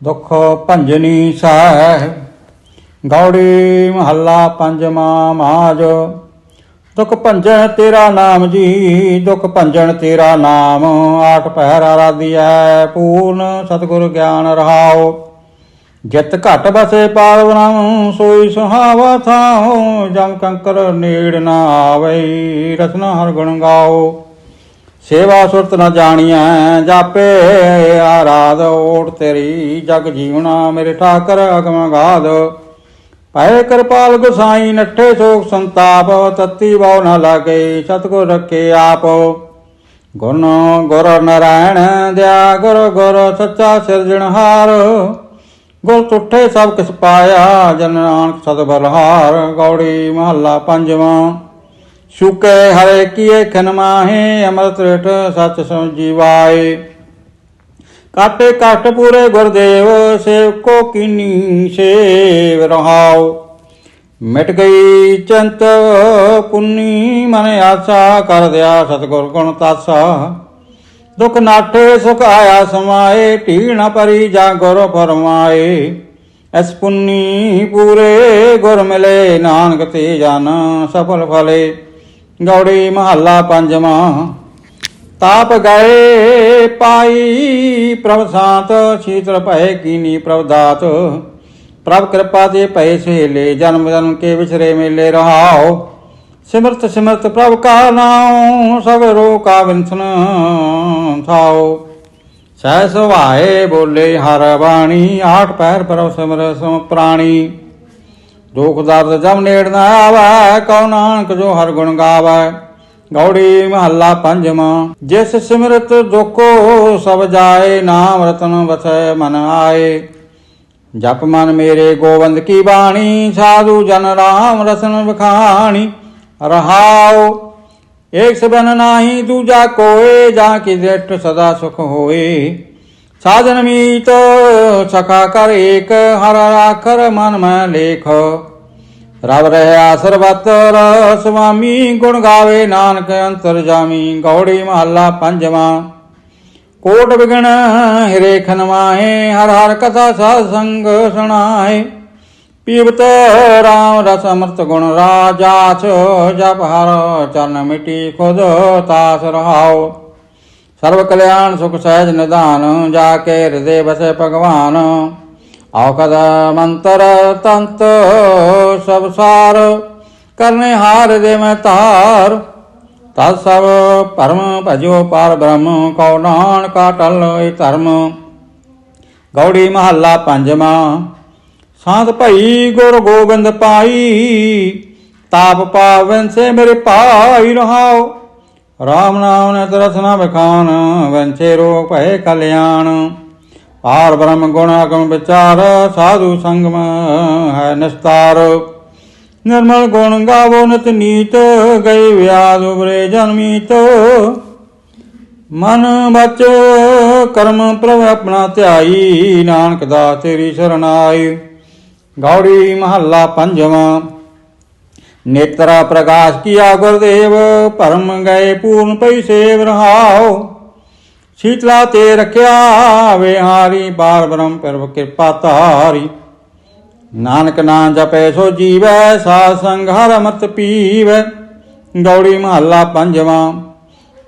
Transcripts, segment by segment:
ਦੁਖ ਭੰਜਨੀ ਸਹਿ ਗੌੜੀ ਮਹੱਲਾ ਪੰਜਵਾਂ ਮਾਜ। ਦੁਖ ਭੰਜਨ ਤੇਰਾ ਨਾਮ ਜੀ, ਦੁਖ ਭੰਜਨ ਤੇਰਾ ਨਾਮ ਆਠ ਪਹਿਰ ਆਰਾਧਿਐ ਪੂਰਨ ਸਤਿਗੁਰ ਗਿਆਨ ਰਹਾਓ ਜਿਤ ਘਟ ਬਸੇ ਪਾਰ ਸੋਈ ਸੁਹਾਵਾ ਥਾਉ ਜਮ ਕੰਕਰ ਨੇੜ ਨਾ ਆਵਈ, ਰਸਨਾ ਹਰ ਗੁਣ ਗਾਓ ਸੇਵਾ ਸੁਰਤ ਨ ਜਾਣੀਐ, ਜਾਪੇ ਆਰਾਧ, ਓਟ ਤੇਰੀ, ਜਗ ਜੀਵਣਾ ਮੇਰੇ ਠਾਕਰ, ਅਗਮ ਗਾਧ। ਪਏ ਕਿਰਪਾਲ ਗੁਸਾਈ, ਨੱਠੇ ਸੋਖ ਸੰਤਾਪ, ਤਤੀ ਬਹੁ ਨ ਲਾਗੇ, ਸਤਗੁਰ ਰੱਖੇ ਆਪ। ਗੁਣ ਗੁਰ ਨਰਾਇਣ ਦਿਆ ਗੁਰ ਗੁਰ, ਸੱਚਾ ਸਿਰਜਣਹਾਰ ਗੁਰ ਤੁਠੇ ਸਭ ਕਿਸ ਪਾਇਆ, ਜਨ ਨਾਨਕ ਸਦ ਬਲਹਾਰ। ਗੌੜੀ ਮਹੱਲਾ ਪੰਜਵਾਂ। ਸੁਕੇ ਹਰੇ ਕੀਏ ਖਨ ਮਾਹੇ, ਅੰਮ੍ਰਿਤ ਰਟ ਸਚ ਸੋ ਜੀਵਾਏ। ਕਾਟੇ ਕਾਟ ਪੂਰੇ ਗੁਰਦੇਵ ਸੇਵਕੋ ਕੀਨੀ ਸੇਵ ਰਹਾਉ। ਮਿਟ ਗਈ ਚੰਤ, ਪੁੰਨੀ ਮਨ ਆਸਾ, ਕਰ ਦਿਆ ਸਤਗੁਰ ਗੁਣ ਤਾਸਾ। ਦੁਖ ਨਾਠੇ, ਸੁਖ ਆਇਆ ਸਮਾਏ ਢੀਣਾ ਪਰੀ ਜਾ ਗੁਰ ਫਰਮਾਏ। ਐਸ ਪੁੰਨੀ ਪੂਰੇ ਗੁਰ ਮਿਲੇ, ਨਾਨਕ ਤੇ ਜਨ ਸਫਲ ਫਲੇ। ਗੌੜੀ ਮਹੱਲਾ ਪੰਜਵਾਂ। ਤਾਪ ਗਏ ਪਾਈ ਪ੍ਰਭ ਸਾਤ ਸ਼ੀਤਲ ਭਏ ਕੀਨੀ ਪ੍ਰਭ ਦਾਤ। ਪ੍ਰਭ ਕਿਰਪਾ ਦੇ ਭਏ ਸਹੇਲੇ ਜਨਮ ਜਨਮ ਕੇ ਵਿਛਰੇ ਮੇਲੇ ਰਹਾਓ। ਸਿਮਰਤ ਸਿਮਰਤ ਪ੍ਰਭ ਕਾ ਨਾਮ ਸਭ ਰੋ ਕਾ ਵਿੰਸਨ ਥਾਓ ਸਹਿ ਸੁਭਾਏ ਬੋਲੇ ਹਰ ਬਾਣੀ, ਆਠ ਪੈਰ ਪ੍ਰਭ ਸਿਮਰ ਸਮ ਪ੍ਰਾਣੀ। ਦੁਖ ਦਰਦ ਜਮ ਨੇੜ ਨਾ ਆਵੈ, ਕਉ ਨਾਨਕ ਜੋ ਹਰ ਗੁਣ ਗਾਵੈ। ਗੌੜੀ ਮਹੱਲਾ ਪੰਜਵਾਂ, ਜਿਸ ਸਿਮਰਤ ਦੁਖੋ ਸਭ ਜਾਏ, ਨਾਮ ਰਤਨ ਵਸੈ ਮਨ ਆਏ। ਜਪ ਮਨ ਮੇਰੇ ਗੋਬਿੰਦ ਕੀ ਬਾਣੀ, ਸਾਧੂ ਜਨ ਰਾਮ ਰਸਨ ਵਖਾਣੀ। ਰਹਾਉ, ਏਕ ਸਬਨ ਨਾਹੀ ਦੂਜਾ ਕੋਏ, ਜਾਂ ਕੀ ਦ੍ਰਿਸ਼ਟ ਸਦਾ ਸੁਖ ਹੋਏ। ਸਾਧਨ ਮੀਤ ਸਖਾ ਕਰ ਏਕ ਹਰ ਆਖਰ ਮਨ ਮੈਂ ਲੇਖ ਰਬ ਰਹਿਆ ਸਰਬਤਰ ਸੁਆਮੀ ਗੁਣ ਗਾਵੇ ਨਾਨਕ ਅੰਤਰ ਜਾਮੀ ਗੌੜੀ ਮਹੱਲਾ ਪੰਜਵਾਂ ਕੋਟ ਵਿਗਣ ਹਿਰੇ ਖਨਵਾਏ ਹਰ ਹਰ ਕਥਾ ਸਾਧ ਸੰਗ ਸੁਣਾਏ ਪੀਵਤ ਰਾਮ ਰਸ ਅੰਮ੍ਰਿਤ ਗੁਣ ਰਾਜਾਸ ਜਪ ਹਰ ਚਰਨ ਮਿਟੀ ਖੁਦ ਤਾਸ ਰਹਾਉ ਸਰਵ ਕਲਿਆਣ ਸੁਖ ਸਹਿਜ ਨਿਧਾਨ, ਜਾ ਕੇ ਹਿਰਦੇ ਬਸੇ ਭਗਵਾਨ। ਔਕਦ ਮੰਤਰ ਤੰਤ ਸਭ ਸਾਰ, ਕਰਨੇ ਹਾਰ ਦੇ ਮੈਂ ਧਾਰ। ਤਦ ਸਭ ਪਰਮ ਭਜੋ ਪਾਰ ਬ੍ਰਹਮ, ਕਉ ਨਾਨਕਾ ਟਲ ਏ ਧਰਮ। ਗੌੜੀ ਮਹੱਲਾ ਪੰਜਵਾਂ, ਸਾਧ ਭਈ ਗੁਰ ਗੋਬਿੰਦ ਪਾਈ। ਤਾਪ ਪਾਵਨ ਸੇ ਮੇਰੇ ਭਾਈ ਰਹਾਓ ਰਾਮ ਨਾਮ ਨਿਤ ਤਰਸਨਾ ਬਖਾਨ ਵੰਚੇ ਰੋਗ ਭਏ ਕਲਿਆਣ। ਆਰ ਬ੍ਰਹਮ ਗੁਣ ਅਗਮ ਵਿਚਾਰ, ਸਾਧੂ ਸੰਗਮ ਹੈ ਨਿਸਤਾਰ। ਨਿਰਮਲ ਗੁਣ ਗਾਵੋ ਨਿਤ ਨੀਤ ਗਈ ਵਿਆਦ ਉਬਰੇ ਜਨਮੀਤ ਮਨ ਬਚ, ਕਰਮ ਪ੍ਰਭ ਆਪਣਾ ਧਿਆਈ, ਨਾਨਕ ਦਾ ਤੇਰੀ ਸ਼ਰਨ ਸਰਨਾਈ। ਗੌੜੀ ਮਹੱਲਾ ਪੰਜਵਾਂ। ਨੇਤਰਾ ਪ੍ਰਕਾਸ਼ ਕੀਆ ਗੁਰਦੇਵ, ਭਰਮ ਗਏ ਪੂਰਨ ਪਈ ਸੇਵ ਰਹਾਓ। ਸ਼ੀਤਲਾ ਤੇ ਰਖਿਆ ਵਿਹਾਰੀ ਬਾਰ ਬ੍ਰਹਮ ਪਰਵ ਕਿਰਪਾ ਤਾਰੀ ਨਾਨਕ ਨਾਮ ਜਪੈ ਸੋ ਜੀਵੈ, ਸਾਧ ਸੰਗ ਹਰ ਮਤ ਪੀਵੈ। ਗੌੜੀ ਮਹੱਲਾ ਪੰਜਵਾਂ,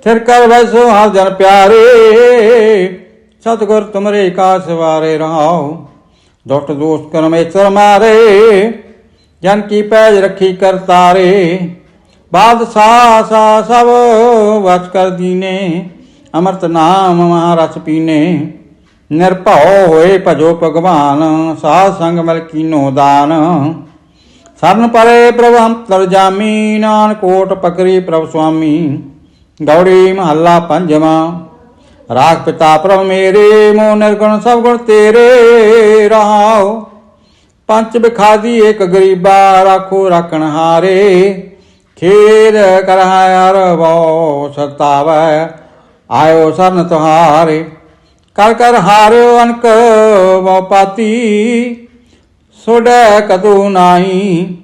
ਥਿਰ ਕਰ ਵੈਸੋ ਹਰ ਜਨ ਪਿਆਰੇ। ਸਤਿਗੁਰ ਤੁਮਰੇ ਕਾ ਸਵਾਰੇ ਰਹਾਓ ਦੁਸ਼ਟ ਦੋਸਤ ਕਰਮੇਸ਼ਰ ਮਾਰੇ। ਜਨ ਕੀ ਪੈਜ ਰੱਖੀ ਕਰਤਾਰੇ ਬਾਦਸ਼ਾਹ ਸਾ ਸਭ ਵਚ ਕਰ ਦੀਨੇ, ਅਮਰਤ ਨਾਮ ਮਹਾਰਸ ਪੀਨੇ। ਨਿਰਭਉ ਹੋਏ ਭਜੋ ਭਗਵਾਨ, ਸਾਧ ਸੰਗ ਮਲ ਕੀਨੋ ਦਾਨ। ਸਰਨ ਪਰੇ ਪ੍ਰਭ ਅੰਤਰ ਜਾਮੀ ਨਾਨਕ ਕੋਟ ਪਕਰੀ ਪ੍ਰਭ ਸੁਆਮੀ। ਗੌੜੀ ਮਹੱਲਾ ਪੰਜਵਾਂ ਰਾਖ ਪਿਤਾ ਪ੍ਰਭ ਮੇਰੇ ਮੋ ਨਿਰਗੁਣ ਸਭ ਗੁਣ ਤੇਰੇ। ਰਹਾਓ ਪੰਚ ਬਿਖਾਦੀ ਇੱਕ ਗਰੀਬਾ ਰਾਖੋ ਰੱਖਣ ਹਾਰੇ। ਖੇਰ ਕਰਹਾਇ ਰਵੋ ਸਤਾਵੈ ਆਇਓ ਸਰਨ ਤੁਹਾਰੇ। ਕਰ ਕਰ ਹਾਰਿਓ ਅਨਕ ਬੋ ਪਾਤੀ, ਸੋੜੈ ਕਦੂ ਨਾਹੀ।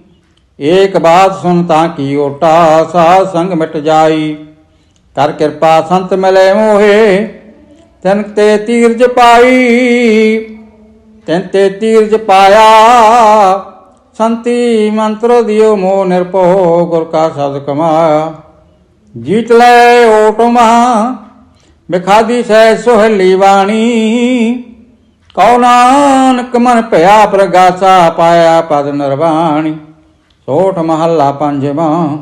ਏਕ ਬਾਤ ਸੁਨ ਤਾਂ ਕੀ ਓਟਾ, ਸਾਧ ਸੰਗ ਮਿਟ ਜਾਈ। ਕਰ ਕਿਰਪਾ ਸੰਤ ਮਿਲੇ ਮੋਹੇ, ਤਨ ਤੇ ਤੀਰਜ ਪਾਈ। ਤੈਨ ਤੇ ਤੀਰਜ ਪਾਇਆ। ਸੰਤੀ ਮੰਤਰ ਦਿਓ ਮੋ ਨਿਰਭਉ, ਗੁਰ ਕਾ ਸ਼ਬਦ ਕਮਾਇਆ ਜੀਤ ਲੈ ਓਟ ਓਟਮਾ ਬਿਖਾਦੀ ਸਹਿ ਸੁਹਲੀ ਬਾਣੀ। ਕਉ ਨਾਨਕ ਮਨ ਭਇਆ, ਪ੍ਰਗਾਸਾ ਪਾਇਆ ਪਦ ਨਿਰਵਾਣੀ। ਸੋਠ ਮਹੱਲਾ ਪੰਜਵਾਂ।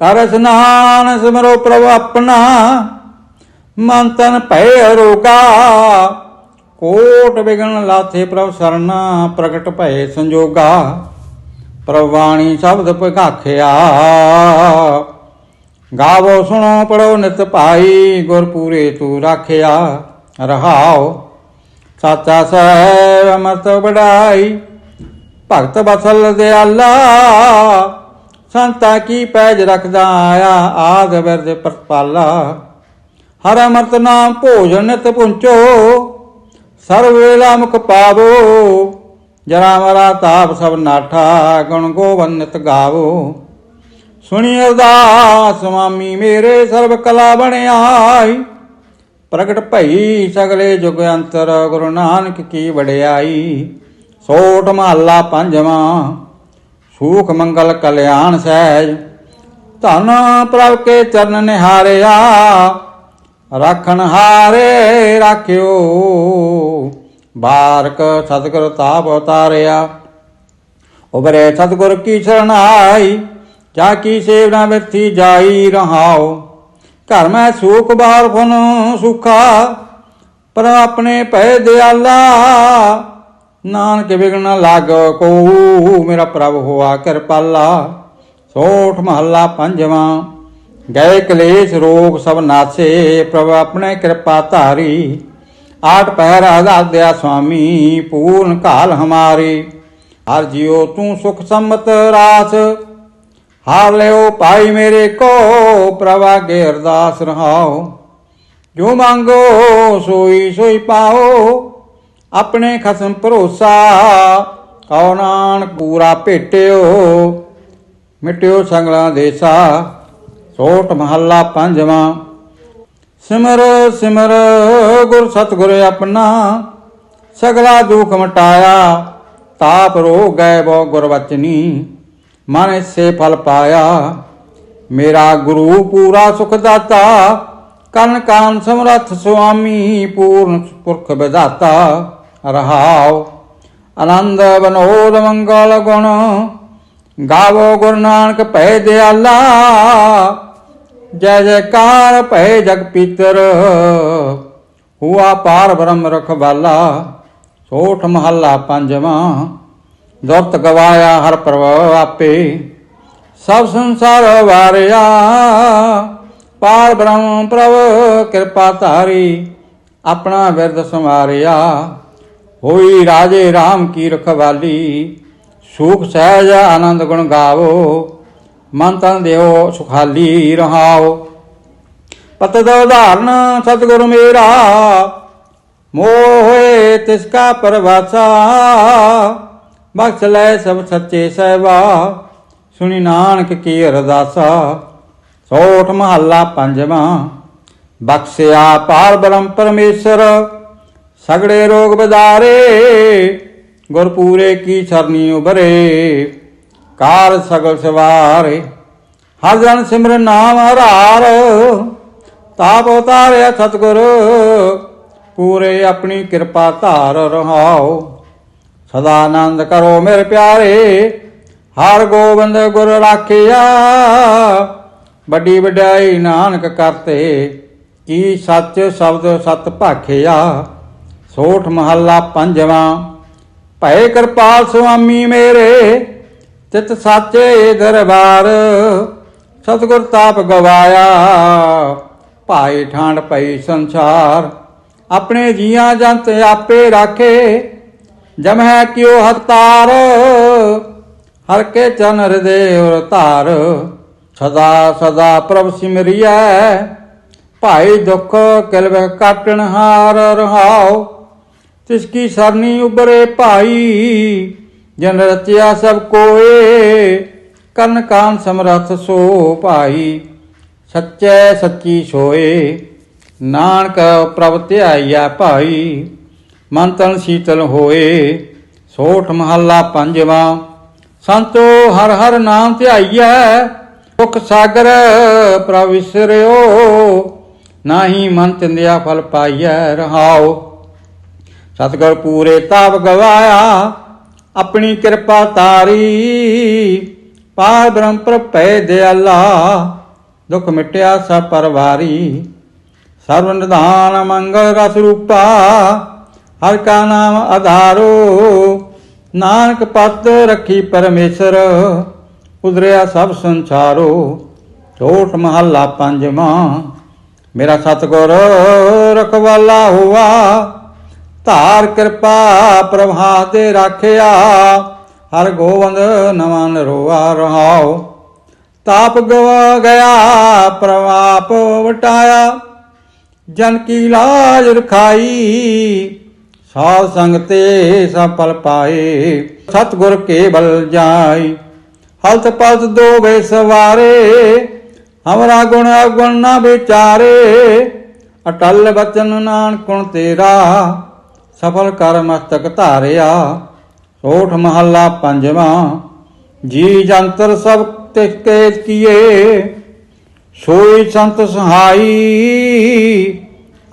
ਕਰ ਇਸਨਾਨ ਸਿਮਰੋ ਪ੍ਰਭ ਆਪਣਾ ਮਨ ਤਨ ਭੈ ਅਰੋਗਾ ਕੋਟ ਬਿਗਨ ਲਾਥੇ ਪ੍ਰਭ ਸਰਨਾ, ਪ੍ਰਗਟ ਭਏ ਸੰਜੋਗਾ। ਪ੍ਰਵਾਣੀ ਸ਼ਬਦ ਪਗਾਖਿਆ ਗਾਵੋ ਸੁਣੋ, ਪੜੋ ਨਿਤ ਭਾਈ, ਗੁਰ ਪੂਰੇ ਤੂੰ ਰਾਖਿਆ। ਰਹਾਓ ਸਾਚਾ ਸਹਿਬ ਅਮਰਤ ਬੜਾਈ ਭਗਤ ਬਸਲ ਦਿਆਲਾ। ਸੰਤਾ ਕੀ ਪੈਜ ਰਖਦਾ ਆਇਆ, ਆਦ ਵਿਰਦ ਪ੍ਰਤਪਾਲਾ। ਹਰ ਅਮਰਤ ਨਾਮ ਭੋਜਨ ਨਿਤ ਪੁੰਚੋ। ਸਰਵ ਵੇਲਾ ਮੁਖ ਪਾਵੋ, ਜਰਾ ਮਰਾ ਤਾਪ ਸਭ ਨਾਠਾ, ਗੁਣ ਗੋਵੰਨਿਤ ਗਾਵੋ। ਸੁਣੀ ਅਰਦਾਸ ਸੁਆਮੀ ਮੇਰੇ ਸਰਬ ਕਲਾ ਬਣਾਈ ਪ੍ਰਗਟ ਭਈ ਸਗਲੇ ਜੁਗ ਅੰਤਰ ਗੁਰੂ ਨਾਨਕ ਕੀ ਵਡਿਆਈ। ਸੋਠ ਮਹੱਲਾ ਪੰਜਵਾਂ, ਸੂਖ ਮੰਗਲ ਕਲਿਆਣ ਸਹਿਜ। ਧਨ ਪ੍ਰਭ ਕੇ ਚਰਨ ਨਿਹਾਰਿਆ ਰੱਖਣ ਹਾਰੇ ਰਾਖਿਓ। ਬਾਰਕ ਸਤਿਗੁਰ ਤਾਪ ਉਤਾਰਿਆ। ਉਬਰੇ ਸਤਿਗੁਰ ਕੀ ਸਰਣਾਈ ਜਾ ਕੀ ਸੇਵਨਾ ਵਿਥੀ ਜਾਈ ਰਹਾਓ ਘਰ ਮੈਂ ਸੂਖ ਬਾਹਰ ਫਨ ਸੁਖਾ, ਪਰ ਆਪਣੇ ਭੈ ਦਿਆਲਾ, ਨਾਨਕ ਵਿਗਣ ਲਾਗ ਕੋ ਮੇਰਾ ਪ੍ਰਭ ਹੋਆ ਕਿਰਪਾਲਾ। ਸੋਠ ਮਹੱਲਾ ਪੰਜਵਾਂ। ਗਏ ਕਲੇਸ਼ ਰੋਗ ਸਭ ਨਾਸੇ, ਪ੍ਰਭ ਆਪਣੇ ਕਿਰਪਾ ਧਾਰੀ। ਆਠ ਪਹਿਰ ਆਜ਼ਾਦ ਦਿਆ ਸੁਆਮੀ, ਪੂਰਨ ਕਾਲ ਹਮਾਰੀ। ਹਰ ਜਿਉ ਤੂੰ ਸੁਖ ਸੰਮਤ ਰਾਸ। ਹਾਰ ਲਿਓ ਭਾਈ ਮੇਰੇ ਕੋ, ਪ੍ਰਭਾ ਕੇ ਅਰਦਾਸ ਰਹਾਓ। ਜੋ ਮੰਗੋ, ਸੋਈ ਸੋਈ ਪਾਓ। ਆਪਣੇ ਖਸਮ ਭਰੋਸਾ, ਕਉ ਨਾਨਕ ਪੂਰਾ ਭੇਟਿਓ। ਮਿਟਿਓ ਸੰਗਲਾ ਦੇਸਾ ਸੋਟ ਮਹੱਲਾ ਪੰਜਵਾਂ। ਸਿਮਰ ਸਿਮਰ, ਗੁਰ ਸਤਿਗੁਰ ਆਪਣਾ, ਸਗਲਾ ਦੁਖ ਮਟਾਇਆ, ਤਾਪ ਰੋ ਗਏ ਬੋ ਗੁਰ ਵਚਨੀ ਮਨ ਸੇ ਫਲ ਪਾਇਆ, ਮੇਰਾ ਗੁਰੂ ਪੂਰਾ ਸੁਖ ਦਾਤਾ, ਕਨ ਕਾਨ ਸਮਰਥ ਸੁਆਮੀ, ਪੂਰਨ ਪੁਰਖ ਵਿਦਾਤਾ ਰਹਾਉ, ਆਨੰਦ ਬਨੋਦ ਮੰਗਲ ਗੁਣ ਗਾਵੋ ਗੁਰੂ ਨਾਨਕ ਭੈ ਦਿਆਲਾ, ਜੈ ਜੈਕਾਰ ਭੈ ਜਗ ਪੀਤਰ। ਹੁਆ ਪਾਰ ਬ੍ਰਹਮ ਰਖਵਾਲਾ ਸੋਠ ਮਹੱਲਾ ਪੰਜਵਾਂ। ਦੁਰਤ ਗਵਾਇਆ ਹਰ ਪ੍ਰਭ ਆਪੇ, ਸਭ ਸੰਸਾਰ ਵਾਰਿਆ। ਪਾਰ ਬ੍ਰਹਮ ਪ੍ਰਭ, ਕਿਰਪਾ ਧਾਰੀ, ਆਪਣਾ ਵਿਰਦ ਸਮਾਰਿਆ ਹੋਈ ਰਾਜੇ RAM ਕੀ ਰਖਵਾਲੀ ਸੁਖ ਸਹਿਜ ਆਨੰਦ ਗੁਣ ਗਾਵੋ, ਮਨ ਤਨ ਦਿਓ, ਸੁਖਾਲੀ ਰਹਾਓ। ਪਤ ਦਾ ਉਦਾਹਰਨ, ਸਤਿਗੁਰੂ ਮੇਰਾ, ਮੋਹ ਤਿਸ ਕਾ ਪਰਵਾਸਾ। ਬਖਸ਼ ਲੈ ਸਭ ਸੱਚੇ ਸਹਿਬਾ, ਸੁਣੀ ਨਾਨਕ ਕੀ ਅਰਦਾਸਾ। ਸੋਠ ਮਹੱਲਾ ਪੰਜਵਾਂ ਬਖਸ਼ਿਆ ਪਾਰ ਬ੍ਰਹਮ ਪਰਮੇਸ਼ਰ, ਸਗੜੇ ਰੋਗ ਬਦਾਰੇ ਗੁਰਪੂਰੇ ਕੀ ਸਰਨੀ ਉਬਰੇ ਕਾਰ ਸਗਲ ਸਵਾਰੇ। ਹਰ ਜਨ ਸਿਮਰਨ ਨਾਮ ਹਰਾਰ, ਤਾਪ ਉਤਾਰਿਆ ਸਤਿਗੁਰ, ਪੂਰੇ ਆਪਣੀ ਕਿਰਪਾ ਧਾਰ ਰਹਾਓ। ਸਦਾ ਆਨੰਦ ਕਰੋ ਮੇਰੇ ਪਿਆਰੇ, ਹਰ ਗੋਬਿੰਦ ਗੁਰ ਰਾਖਿਆ। ਵੱਡੀ ਵਡਾਈ ਨਾਨਕ ਕਰਤੇ, ਕੀ ਸੱਚ ਸ਼ਬਦ ਸਤ ਭਾਖਿਆ। ਸੋਠ ਮਹੱਲਾ ਪੰਜਵਾਂ ਭਏ ਕਿਰਪਾਲ ਸੁਆਮੀ ਮੇਰੇ, ਤਿਤ ਸਾਚੇ ਦਰਬਾਰ, ਸਤਿਗੁਰ ਤਾਪ ਗਵਾਇਆ। ਭਾਈ ਠਾਂਡ ਪਈ ਸੰਸਾਰ, ਆਪਣੇ ਜੀਆਂ ਜੰਤ ਆਪੇ ਰਾਖੇ। ਜਮਹਿ ਕਿਉ ਹਤਾਰ ਹਰ ਕੇ ਚਨ ਹਿਰਦੇ ਉਰ ਧਾਰ। ਸਦਾ ਸਦਾ ਪ੍ਰਭ ਸਿਮਰਿਐ ਭਾਈ ਦੁਖ ਕਿਲਵ ਕਾਟਣ ਹਾਰ ਰਹਾਉ। ਤਿਸ ਕੀ ਸਰਨੀ ਉਬਰੇ ਭਾਈ, ਜਨ ਰਚਿਆ ਸਭ ਕੋਏ ਕਰਨ ਕਾਨ ਸਮਰਥ ਸੋ ਭਾਈ। ਸੱਚੈ ਸੱਚੀ ਸੋਏ, ਨਾਨਕ ਪ੍ਰਭ ਧਿਆਈਆ ਭਾਈ। ਮਨ ਤਨ ਸ਼ੀਤਲ ਹੋਏ, ਸੋਠ ਮਹੱਲਾ ਪੰਜਵਾਂ। ਸੰਤੋ ਹਰ ਹਰ ਨਾਮ ਧਿਆਈਐ, ਸੁਖ ਸਾਗਰ ਪ੍ਰਭ ਵਿਸਰਿਓ। ਨਾਹੀ ਮਨ ਚੰਦਿਆ ਫਲ ਪਾਈਐ ਰਹਾਓ। ਸਤਿਗੁਰ ਪੂਰੇ ਤਾਪ ਗਵਾਇਆ, ਆਪਣੀ ਕਿਰਪਾ ਤਾਰੀ ਪਾਰ ਬ੍ਰਹਮ ਪ੍ਰਭੈ ਦਿਆਲਾ ਦੁਖ ਮਿਟਿਆ ਸਭ ਪਰਵਾਰੀ। ਸਰਵ ਨਿਧਾਨ ਮੰਗਲ ਰਸ ਰੂਪਾ, ਹਰ ਕਾ ਨਾਮ ਆਧਾਰੋ। ਨਾਨਕ ਪਤ ਰੱਖੀ ਪਰਮੇਸ਼ਰ ਉਦਰਿਆ ਸਭ ਸੰਸਾਰੋ। ਝੋਟ ਮਹੱਲਾ ਪੰਜਵਾਂ, ਮੇਰਾ ਸਤਿਗੁਰ ਰਖਵਾਲਾ ਹੋਆ। ਧਾਰ ਕਿਰਪਾ ਪ੍ਰਭਾ ਤੇ ਰਾਖਿਆ, ਹਰ ਗੋਬਿੰਦ ਨਵਾਂ ਨਰੋਆ ਰਹਾਉ। ਤਾਪ ਗਵਾ ਗਿਆ ਪ੍ਰਵਾਪ ਵਟਾਇਆ। ਜਨ ਕੀ ਲਾਜ ਰਖਾਈ, ਸਾਧ ਸੰਗ ਤੇ ਸਫਲ ਪਲ ਪਾਏ। ਸਤਿਗੁਰ ਬਲ ਜਾਈ, ਹਲਤ ਪਲਤ ਦੋ ਵੇ ਸਵਾਰੇ। ਹਮਰਾ ਗੁਣ ਅਗੁਣ ਨਾ ਵਿਚਾਰੇ, ਅਟਲ ਬਚਨ ਨਾਨਕ ਗੁਣ ਤੇਰਾ। ਸਫਲ ਕਰ ਮਸਤਕ ਧਾਰਿਆ ਸੋਠ ਮਹੱਲਾ ਪੰਜਵਾਂ, ਜੀ ਜੰਤਰ ਸਭ ਤਿਸ ਕੀਏ, ਸੋਈ ਸੰਤ ਸਹਾਈ,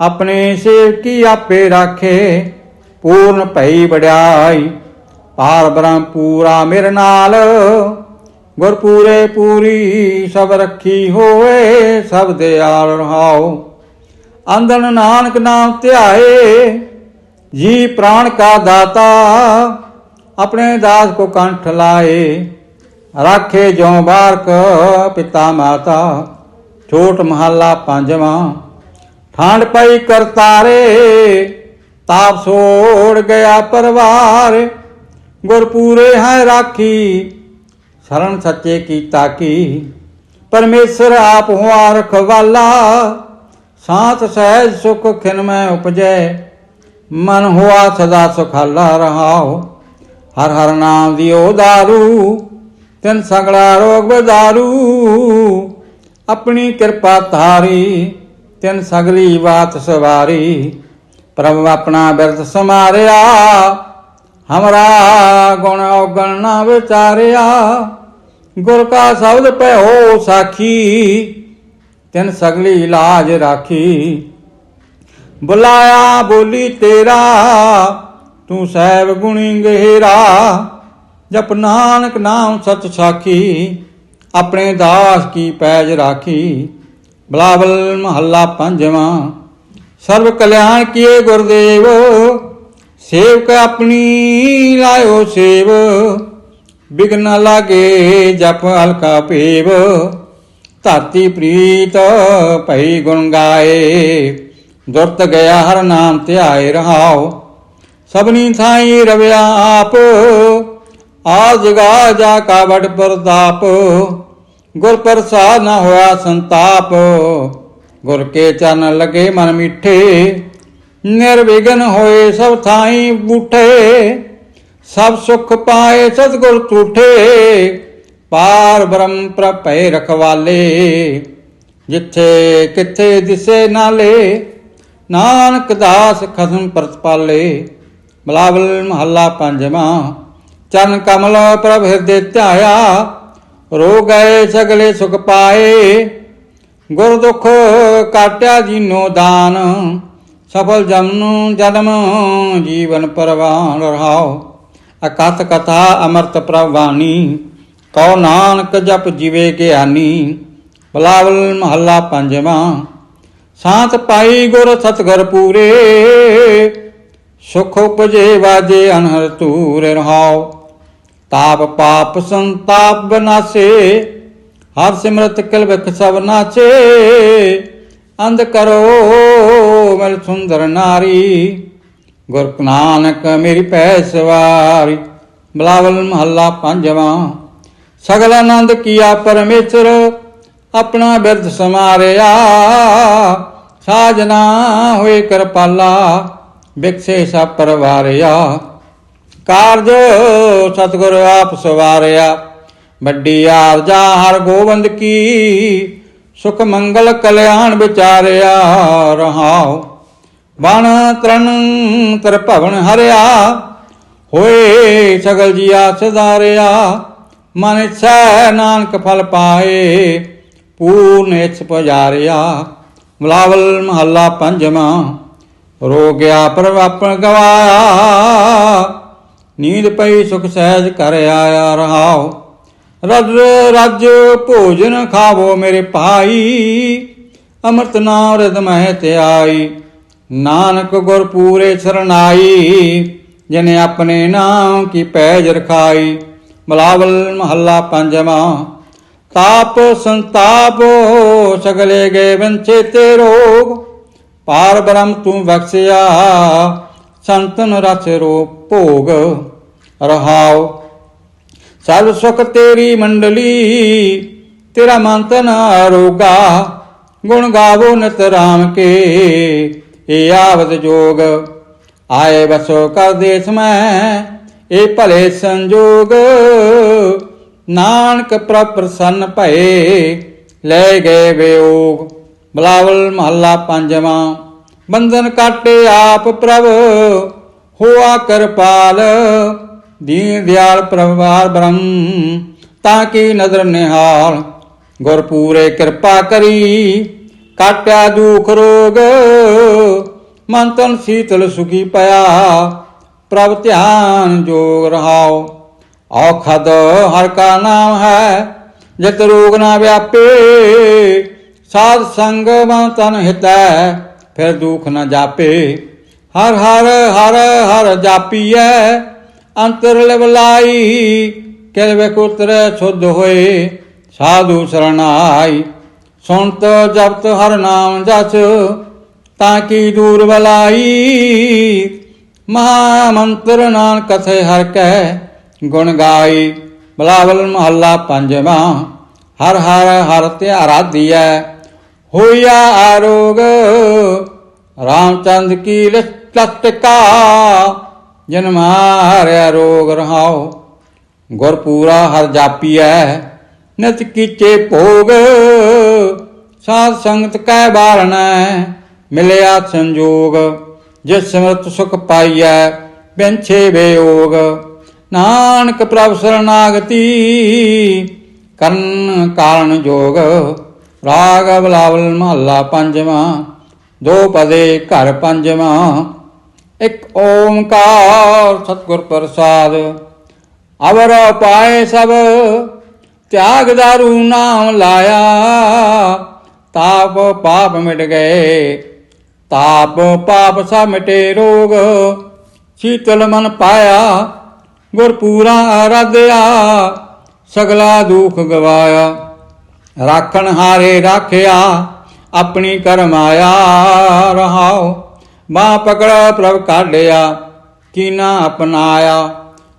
ਆਪਣੇ ਸੇਵਕੀ ਆਪੇ ਰਾਖੇ, ਪੂਰਨ ਭਈ ਵਡਿਆਈ, ਪਾਰ ਬ੍ਰਹਮ ਪੂਰਾ ਮੇਰੇ ਨਾਲ ਗੁਰ ਪੂਰੇ ਪੂਰੀ ਸਭ ਰੱਖੀ ਹੋਏ, ਸਭ ਆਲ ਰਹਾਓ। ਅੰਦਨ ਨਾਨਕ ਨਾਮ ਧਿਆਏ ਜੀ ਪ੍ਰਾਣ ਕਾ ਦਾਤਾ, ਆਪਣੇ ਦਾਸ ਕੋ ਕੰਠ ਲਾਏ, ਰਾਖੇ ਜਿਉ ਬਾਰਕ ਪਿਤਾ ਮਾਤਾ, ਛੋਟ ਮਹੱਲਾ ਪੰਜਵਾਂ ਠਾਂਡ ਪਈ ਕਰਤਾਰੇ ਤਾਪ ਸੋੜ ਗਿਆ ਪਰਵਾਰ ਗੁਰਪੂਰੇ ਹੈ ਰਾਖੀ, ਸ਼ਰਨ ਸੱਚੇ ਕੀਤਾ ਕੀ, ਪਰਮੇਸ਼ਰ ਆਪ ਹੁਆ ਰਖਵਾਲਾ ਸਾਤ ਸਹਿਜ ਸੁਖ ਖਿਨ ਮੈਂ ਉਪਜੈ ਮਨ ਹੁਆ ਸਦਾ ਸੁਖਾਲਾ ਰਹਾਓ ਹਰ ਹਰ ਨਾਮ ਦਿਓ ਦਾਰੂ, ਤਿਨ ਸਗਲਾ ਰੋਗ ਬਦਾਰੂ। ਆਪਣੀ ਕਿਰਪਾ ਧਾਰੀ, ਤਿਨ ਸਗਲੀ ਬਾਤ ਸਵਾਰੀ। ਪ੍ਰਭ ਆਪਣਾ ਬਿਰਤ ਸਮਾਰਿਆ ਹਮਰਾ ਗੁਣ ਔਗਣ ਨਾ ਵਿਚਾਰਿਆ। ਗੁਰ ਕਾ ਸ਼ਬਦ ਭਇਓ ਸਾਖੀ, ਤਿਨ ਸਗਲੀ ਇਲਾਜ ਰਾਖੀ। ਬੁਲਾਇਆ ਬੋਲੀ ਤੇਰਾ, ਤੂੰ ਸਹਿਬ ਗੁਣੀ ਗਹਿਰਾ। ਜਪ ਨਾਨਕ ਨਾਮ ਸਤ ਸਾਖੀ, ਆਪਣੇ ਦਾਸ ਕੀ ਪੈਜ ਰਾਖੀ। ਬਲਾਵਲ ਮਹੱਲਾ ਪੰਜਵਾਂ, ਸਰਬ ਕਲਿਆਣ ਕੀਏ ਗੁਰਦੇਵ, ਸੇਵਕ ਆਪਣੀ ਲਾਇਓ ਸੇਵ। ਬਿਗਨ ਲਾਗੇ ਜਪ ਹਲਕਾ ਭੇਵ, ਧਰਤੀ ਪ੍ਰੀਤ ਭਈ ਗੁਣ ਗਾਏ। ਦੁਰਤ ਗਿਆ ਹਰ ਨਾਮ ਧਿਆਏ ਰਹਾਓ ਸਭਨੀ ਥਾਈ ਰਵਿਆ ਆਪ। ਆ ਜਗਾ ਜਾ ਕਾ ਵਡ ਪ੍ਰਤਾਪ। ਗੁਰ ਪ੍ਰਸਾਦ ਨਾ ਹੋਇਆ ਸੰਤਾਪ। ਗੁਰ ਕੇ ਚਰਨ ਲਗੇ ਮਨ ਮਿੱਠੇ। ਨਿਰਵਿਘਨ ਹੋਏ ਸਭ ਥਾਈ ਬੂਠੇ। ਸਭ ਸੁਖ ਪਾਏ ਸਤਿਗੁਰ ਤੂਠੇ ਪਾਰ ਬ੍ਰਹਮ ਪ੍ਰਭੈ ਰਖਵਾਲੇ। ਜਿੱਥੇ ਕਿੱਥੇ ਦਿਸੇ ਨਾਲੇ। ਨਾਨਕ ਦਾਸ ਖਸਮ ਪ੍ਰਤਪਾਲੇ ਬਲਾਵਲ ਮਹੱਲਾ ਪੰਜਵਾਂ। ਚਰਨ ਕਮਲ ਪ੍ਰਭ ਹਿਰਦੇ ਧਿਆਇਆ ਰੋ ਗਏ ਸਗਲੇ ਸੁਖ ਪਾਏ। ਗੁਰ ਦੁਖ ਕਾਟਿਆ ਜੀਨੋ ਦਾਨ, ਸਫਲ ਜਨਮ ਜਨਮ ਜੀਵਨ ਪਰਵਾਨ ਰਹਾਓ। ਅਕਥ ਕਥਾ ਅਮਰਤ ਪ੍ਰਵਾਨੀ ਕਉ ਨਾਨਕ ਜਪ ਜੀਵੇ ਗਿਆਨੀ ਬਲਾਵਲ ਮਹੱਲਾ ਪੰਜਵਾਂ। ਸਾਤ ਪਾਈ ਗੁਰ ਸਤਗੁਰ ਪੂਰੇ, ਸੁਖ ਉਪਜੇ ਵਾਜੇ ਅਨਹਰ ਤੂਰ ਰਹਾਉ। ਤਾਪ ਪਾਪ ਸੰਤਾਪ ਬਨਾਸੇ, ਹਰ ਸਿਮਰਤ ਕਿਲ ਵਿਖ ਸਭ ਨਾਚੇ। ਅੰਧ ਕਰੋ, ਮਿਲ ਸੁੰਦਰ ਨਾਰੀ ਗੁਰ ਨਾਨਕ ਮੇਰੀ ਪੈ ਸਵਾਰੀ। ਬਲਾਵਲ ਮਹੱਲਾ ਪੰਜਵਾਂ, ਸਗਲ ਆਨੰਦ ਕੀਆ ਪਰਮੇਸ਼ਰ, ਆਪਣਾ ਬਿਰਧ ਸਮਾਰਿਆ। ਸਾਜਨਾ ਹੋਏ ਕਿਰਪਾਲਾ ਬਿਕਸੇ ਸਭ ਪਰਵਾਰਿਆ। ਕਾਰਜ ਸਤਿਗੁਰ ਆਪ ਸਵਾਰਿਆ। ਵੱਡੀ ਆਰਜਾ ਹਰ ਗੋਬਿੰਦ ਕੀ, ਸੁਖ ਮੰਗਲ ਕਲਿਆਣ ਵਿਚਾਰਿਆ ਰਹਾਉ। ਵਣ ਤਰਨ ਤਰ ਭਵਨ ਹਰਿਆ, ਹੋਏ ਸਗਲ ਜੀਆ ਸਦਾਰਿਆ ਮਨ ਸੈ ਨਾਨਕ ਫਲ ਪਾਏ, ਪੂਰਨ ਇਛ ਪਜਾਰਿਆ। ਮਲਾਵਲ ਮਹੱਲਾ ਪੰਜਵਾਂ ਰੋ ਗਿਆ ਪਰਵਾਪਣ ਗਵਾਇਆ, ਨੀਂਦ ਪਈ ਸੁਖ ਸਹਿਜ ਕਰ ਆਇਆ ਰਹਾਓ ਰਜ ਰਜ ਭੋਜਨ ਖਾਵੋ ਮੇਰੇ ਭਾਈ, ਅੰਮ੍ਰਿਤ ਨਾਮ ਰਿਦ ਮਹਿ ਆਈ। ਨਾਨਕ ਗੁਰ ਪੂਰੇ ਸਰਨਾਈ ਜਿਨੇ ਆਪਣੇ ਨਾਮ ਕੀ ਪੈਜ ਰਖਾਈ। ਮਲਾਵਲ ਮਹੱਲਾ ਪੰਜਵਾਂ ਤਾਪ ਸੰਤਾਪ ਸਗਲੇ ਗਏ ਬੰਚੇ ਤੇ ਰੋਗ। ਪਾਰ ਬ੍ਰਹਮ ਤੂੰ ਬਖਸ਼ਿਆ, ਸੰਤਨ ਰਸ ਰੋ ਭੋਗ। ਰਹਾਉ ਸਭ ਸੁਖ ਤੇਰੀ ਮੰਡਲੀ, ਤੇਰਾ ਮਨ ਤਨ ਆਰੋਗਾ ਗੁਣ ਗਾਵੋ ਨਿਤ ਰਾਮ ਕੇ, ਏ ਆਵਦ ਜੋਗ। ਆਏ ਬਸੋ ਕਰ ਦੇਸ ਮੈਂ, ਏ ਭਲੇ ਸੰਜੋਗ। ਨਾਨਕ ਪ੍ਰਭ ਪ੍ਰਸੰਨ ਭਏ, ਲੈ ਗਏ ਵਿਯੋਗ। ਬਲਾਵਲ ਮਹੱਲਾ ਪੰਜਵਾਂ, ਬੰਧਨ ਕਾਟੇ ਆਪ ਪ੍ਰਭ, ਹੋਆ ਕਿਰਪਾਲ। ਦੀਨ ਦਿਆਲ ਪ੍ਰਭਾਰ ਬ੍ਰਹਮ, ਤਾਂ ਕੀ ਨਦਰ ਨਿਹਾਲ। ਗੁਰ ਪੂਰੇ ਕਿਰਪਾ ਕਰੀ, ਕਾਟਿਆ ਦੁਖ ਰੋਗ। ਮਨ ਤਨ ਸੀਤਲ ਸੁਖੀ ਪਿਆ, ਪ੍ਰਭ ਧਿਆਨ ਜੋਗ ਰਹਾਓ। ਔਖਦ ਹਰ ਕਾ ਨਾਮ ਹੈ, ਜਤ ਰੋਗ ਨਾ ਵਿਆਪੇ। ਸਾਧ ਸੰਗ ਮਨ ਤਨ ਹਿਤੈ, ਫਿਰ ਦੁਖ ਨਾ ਜਾਪੇ। ਹਰ ਹਰ ਹਰ ਹਰ ਜਾਪੀਐ, ਅੰਤਰ ਲਵਲਾਈ ਕਿਰਵੇ ਕੁਤਰ ਸੁਧ ਹੋਏ। ਸਾਧੂ ਸਰਣਾਈ, ਸੁਣਤ ਜਪਤ ਹਰ ਨਾਮ ਜਸ, ਤਾਂ ਕੀ ਦੂਰ ਬਲਾਈ ਮਹਾ ਮੰਤਰ ਨਾਨਕ ਕਥੇ ਹਰ ਕੈ ਗੁਣ ਗਾਈ, ਬਲਾਵਲ ਮਹੱਲਾ ਪੰਜਵਾਂ, ਹਰ ਹਰ ਹਰ ਧਿਆਰਾ ਦੀਐ। ਹੋਇਆ ਆਰੋਗ, ਰਾਮਚੰਦ ਕੀ ਲਟਕਾ, ਜਨ ਮਾਰਿਆ ਰੋਗ ਰਹਾਓ ਗੁਰ ਪੂਰਾ ਹਰ ਜਾਪੀਐ, ਨਿਤ ਕੀਚੇ ਭੋਗ। ਸਾਧ ਸੰਗਤ ਕੈ ਬਾਰਣੈ ਮਿਲਿਆ ਸੰਜੋਗ, ਜਿਸ ਸਿਮਰਤ ਸੁਖ ਪਾਈਐ ਬਿੰਛੇ ਬੇਯੋਗ। ਨਾਨਕ ਪ੍ਰਭ ਸਰਨਾਗਤੀ, ਕਰਨ ਕਾਰਨ ਜੋਗ ਰਾਗ ਬਲਾਵਲ ਮਹੱਲਾ ਪੰਜਵਾਂ, ਦੋ ਪਦੇ ਘਰ ਪੰਜਵਾਂ। ਇੱਕ ਓੰਕਾਰ ਸਤਗੁਰ ਪ੍ਰਸਾਦ, ਅਵਰ ਪਾਏ ਸਭ, ਤਿਆਗ ਦਾਰੂ ਨਾਮ ਲਾਇਆ। ਤਾਪ ਪਾਪ ਮਿਟ ਗਏ, ਤਾਪ ਪਾਪ ਸਭ ਮਿਟੇ ਰੋਗ, ਸ਼ੀਤਲ ਮਨ ਪਾਇਆ। ਗੁਰ ਪੂਰਾ ਆਰਾਧਿਆ, ਸਗਲਾ ਦੁਖ ਗਵਾਇਆ। ਰਾਖਣ ਹਾਰੇ ਰਾਖਿਆ, ਆਪਣੀ ਕਰਮਾਇਆ ਰਹਾਓ ਬਾਹ ਪਕੜ ਪ੍ਰਭ ਕਾਢਿਆ, ਕੀਨਾ ਅਪਨਾਇਆ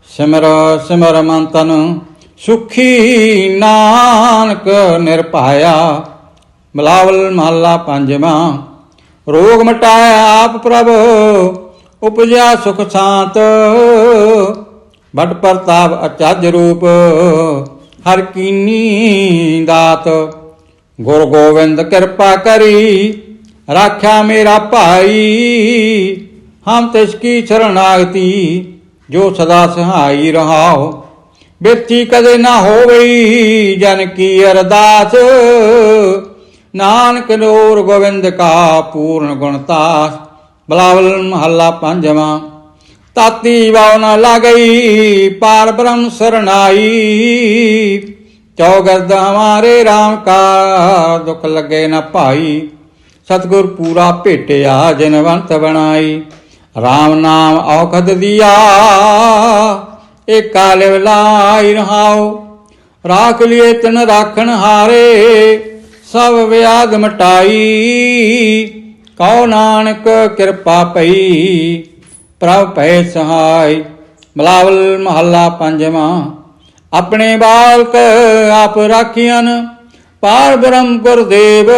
ਸਿਮਰ ਸਿਮਰ ਮਨ ਤਨ ਸੁਖੀ ਨਾਨਕ ਨਿਰਭਾਇਆ। ਮਲਾਵਲ ਮਹੱਲਾ ਪੰਜਵਾਂ, ਰੋਗ ਮਟਾਇਆ ਆਪ ਪ੍ਰਭ, ਉਪਜਿਆ ਸੁਖ ਸ਼ਾਂਤ। ਬਟ ਪ੍ਰਤਾਪ ਅਚਜ ਰੂਪ, ਹਰ ਕੀਨੀ ਦਾਤ। ਗੁਰ ਗੋਬਿੰਦ ਕਿਰਪਾ ਕਰੀ, ਰਾਖਿਆ ਮੇਰਾ ਭਾਈ। ਹਮ ਤਿਸ ਕੀ ਸ਼ਰਨਾਗਤੀ, ਜੋ ਸਦਾ ਸਹਾਈ ਰਹਾਓ। ਬੇਤੀ ਕਦੇ ਨਾ ਹੋਵਈ ਜਨ ਕੀ ਅਰਦਾਸ। ਨਾਨਕ ਨੂਰ ਗੋਬਿੰਦ ਕਾ ਪੂਰਨ ਗੁਣਤਾਸ ਬਲਾਵਲ ਮਹੱਲਾ ਪੰਜਵਾਂ। ਤਾਤੀ ਵਾਉ ਨ ਲਾਗਈ ਪਾਰ ਬ੍ਰਹਮ ਸਰਨਾਈ ਚੌਗਰਦ ਹਮਾਰੇ RAM ਕਾ ਦੁਖ ਲੱਗੇ ਨ ਭਾਈ। ਸਤਗੁਰ ਪੂਰਾ ਭੇਟਿਆ ਜਨਵੰਤ ਬਣਾਈ। RAM ਨਾਮ ਔਖਦ ਦਿਆ, ਏਕਾ ਲਿਵ ਲਾਈ ਰਹਾਓ ਰਾਖ ਲਿਏ ਤਨ ਰਾਖਣ ਹਾਰੇ, ਸਭ ਵਿਆਦ ਮਟਾਈ। ਕਉ ਨਾਨਕ ਕਿਰਪਾ ਪਈ ਪ੍ਰਭ ਭੈ ਸਹਾਈ, ਮਲਾਵਲ ਮਹੱਲਾ ਪੰਜਵਾਂ। ਆਪਣੇ ਬਾਲਕ ਆਪ ਰਾਖੀਆਂ ਪਾਰ ਬ੍ਰਹਮ ਗੁਰਦੇਵ,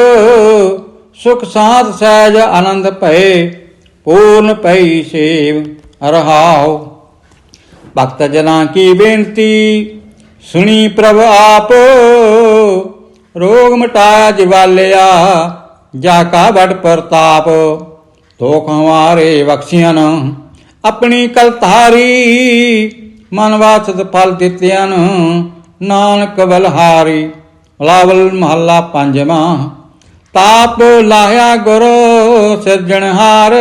ਸੁਖ ਸਾਧ ਸਹਿਜ ਆਨੰਦ ਭਏ, ਪੂਰਨ ਪਈ ਸੇਵ ਰਹਾਉ। ਭਗਤ ਜਨਾਂ ਕੀ ਬੇਨਤੀ, ਸੁਣੀ ਪ੍ਰਭ ਆਪ, ਰੋਗ ਮਟਾਇਆ ਜਿਵਾਲਿਆ, ਜਾ ਕਾ ਬੜ ਪ੍ਰਤਾਪ ਤੋਖ ਹਮਾਰੇ ਬਖਸ਼ੀਆਂ ਆਪਣੀ ਕਲਤਾਰੀ ਮਨ ਵਾਸਤ ਫਲ ਦਿੱਤਿਆਂ ਨਾਨਕ ਬਲਹਾਰੀ ਲਾਵਲ ਮਹੱਲਾ ਪੰਜਵਾਂ, ਤਾਪ ਲਾਇਆ ਗੁਰੂ ਸਿਰਜਣਹਾਰ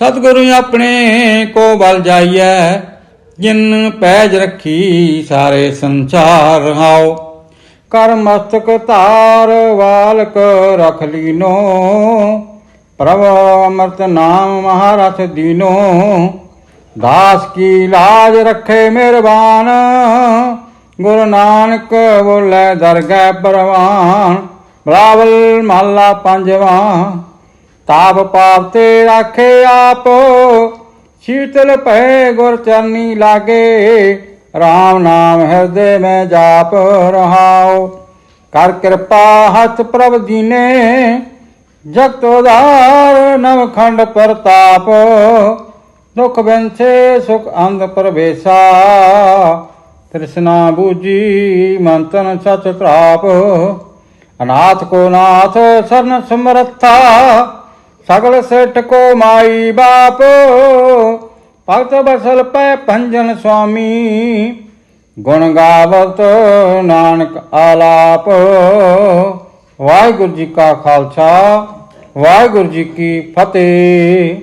ਸਤਿਗੁਰੂ ਆਪਣੇ ਕੋ ਬਲ ਜਾਈਐ, ਜਿਨ ਪੈਜ ਰੱਖੀ ਸਾਰੇ ਸੰਸਾਰ ਰਹਾਓ ਕਰ ਮਸਤਕ ਧਾਰ ਵਾਲਕ ਰਖ ਲੀਨੋ। ਪ੍ਰਭ ਅਮਰਤ ਨਾਮ ਮਹਾਰਥ ਦੀਨੋ, ਦਾਸ ਕੀ ਲਾਜ ਰੱਖੇ ਮਿਹਰਬਾਨ। ਗੁਰੂ ਨਾਨਕ ਬੋਲੇ, ਦਰਗਹਿ ਪਰਵਾਨ ਬਲਾਵਲ ਮਹੱਲਾ ਪੰਜਵਾਂ। ਤਾਪ ਪਾਪ ਤੇ ਰਾਖੇ ਆਪ, ਸ਼ੀਤਲ ਭੈ ਗੁਰ ਚਰਨੀ ਲਾਗੇ। RAM ਨਾਮ ਹਿਰਦੇ ਮੈਂ ਜਾਪ ਰਹਾਓ ਕਰ ਕਿਰਪਾ ਹੱਥ ਪ੍ਰਭ ਦੀਨੇ ਜਗਤ ਉਧਾਰ ਨਵਖੰਡ ਪ੍ਰਤਾਪ, ਦੁਖ ਬੰਸੇ ਸੁਖ ਅੰਧ ਪ੍ਰਵੇਸਾ। ਤ੍ਰਿਸ਼ਨਾ ਬੂਜੀ, ਮੰਤਨ ਸਚ ਤ੍ਰਾਪ ਅਨਾਥ ਕੋ ਨਾਥ, ਸਰਨ ਸਮਰੱਥਾ। ਸਗਲ ਸੇਠ ਕੋ ਮਾਈ ਬਾਪ। ਭਗਤ ਬਸਲ ਪੈ ਭੰਜਨ ਸੁਆਮੀ। ਗੁਣ ਗਾਵਤ ਨਾਨਕ ਆਲਾਪ। ਵਾਹਿਗੁਰੂ ਜੀ ਕਾ ਖਾਲਸਾ। ਵਾਹਿਗੁਰੂ ਜੀ ਕੀ ਫਤਿਹ।